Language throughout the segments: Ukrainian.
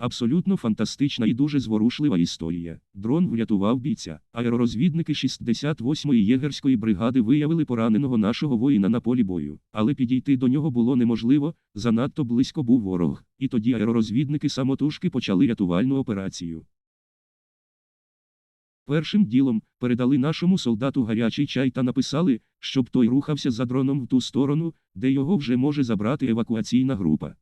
Абсолютно фантастична і дуже зворушлива історія. Дрон врятував бійця. Аеророзвідники 68-ї єгерської бригади виявили пораненого нашого воїна на полі бою, але підійти до нього було неможливо, занадто близько був ворог. І тоді аеророзвідники самотужки почали рятувальну операцію. Першим ділом передали нашому солдату гарячий чай та написали, щоб той рухався за дроном в ту сторону, де його вже може забрати евакуаційна група.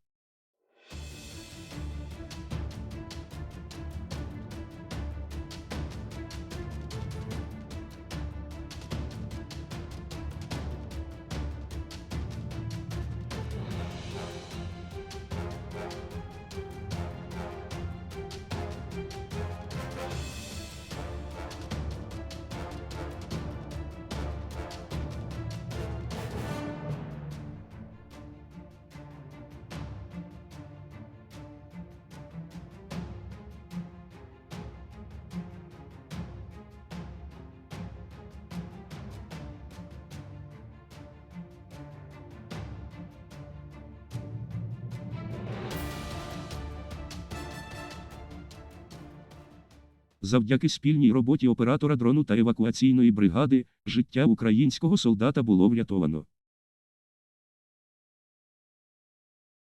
Завдяки спільній роботі оператора дрону та евакуаційної бригади, життя українського солдата було врятовано.